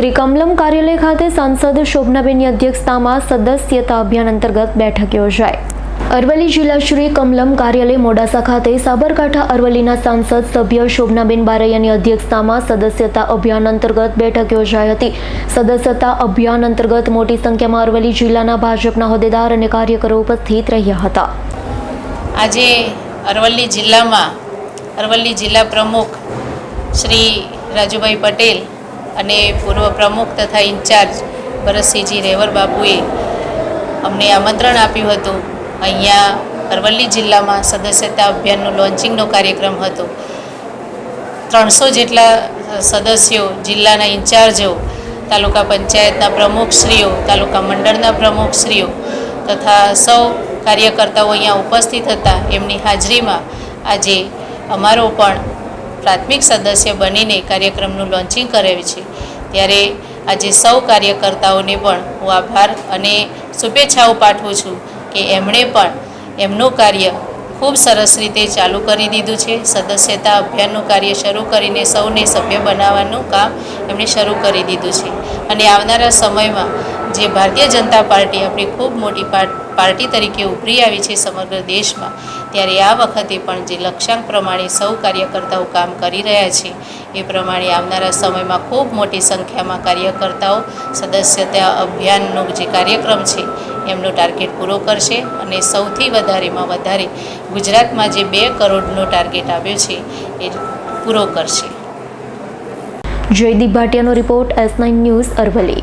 શ્રી કમલમ કાર્યાલય ખાતે સાંસદ શોભનાબેનની અધ્યક્ષતામાં સદસ્યતા અભિયાન અંતર્ગત બેઠક યોજાઈ. અરવલ્લી જિલ્લા શ્રી કમલમ કાર્યાલય મોડાસા ખાતે સાબરકાંઠા અરવલ્લીના સાંસદ સભ્ય શોભનાબેન બારૈયાની અધ્યક્ષતામાં સદસ્યતા અભિયાન અંતર્ગત બેઠક યોજાઈ હતી. સદસ્યતા અભિયાન અંતર્ગત મોટી સંખ્યામાં અરવલ્લી જિલ્લાના ભાજપના હોદ્દેદાર અને કાર્યકરો ઉપસ્થિત રહ્યા હતા. આજે અરવલ્લી જિલ્લામાં અરવલ્લી જિલ્લા પ્રમુખ શ્રી રાજુભાઈ પટેલ અને પૂર્વ પ્રમુખ તથા ઇન્ચાર્જ ભરતસિંહજી રેવર બાપુએ અમને આમંત્રણ આપ્યું હતું. અહીંયા અરવલ્લી જિલ્લામાં સદસ્યતા અભિયાનનું લોન્ચિંગનો કાર્યક્રમ હતો. ત્રણસો જેટલા સદસ્યો જિલ્લાના ઇન્ચાર્જો, તાલુકા પંચાયતના પ્રમુખશ્રીઓ, તાલુકા મંડળના પ્રમુખશ્રીઓ તથા સૌ કાર્યકર્તાઓ અહીંયા ઉપસ્થિત હતા. એમની હાજરીમાં આજે અમારો પણ પ્રાથમિક સદસ્ય બનીને કાર્યક્રમનું લોન્ચિંગ કરાવ્યું છે. ત્યારે આજે સૌ કાર્યકર્તાઓને પણ હું આભાર અને શુભેચ્છાઓ પાઠવું છું કે એમણે પણ એમનું કાર્ય ખૂબ સરસ રીતે ચાલુ કરી દીધું છે. સદસ્યતા અભિયાનનું કાર્ય શરૂ કરીને સૌને સભ્ય બનાવવાનું કામ એમણે શરૂ કરી દીધું છે. અને આવનારા સમયમાં જે ભારતીય જનતા પાર્ટી આપણી ખૂબ મોટી પાર્ટ- તરીકે ઉભરી આવી છે સમગ્ર દેશમાં, ત્યારે આ વખતે પણ જે લક્ષ્યાંક પ્રમાણે સૌ કાર્યકર્તાઓ કામ કરી રહ્યા છે, એ પ્રમાણે આવનારા સમયમાં ખૂબ મોટી સંખ્યામાં કાર્યકર્તાઓ, સદસ્યતા અભિયાનનો જે કાર્યક્રમ છે, એમનો ટાર્ગેટ પૂરો કરશે અને સૌથી વધારેમાં વધારે ગુજરાતમાં જે બે કરોડનો ટાર્ગેટ આવ્યો છે, એ પૂરો કરશે. Jaydeep ભાટિયાનો report S nine news Aravalli.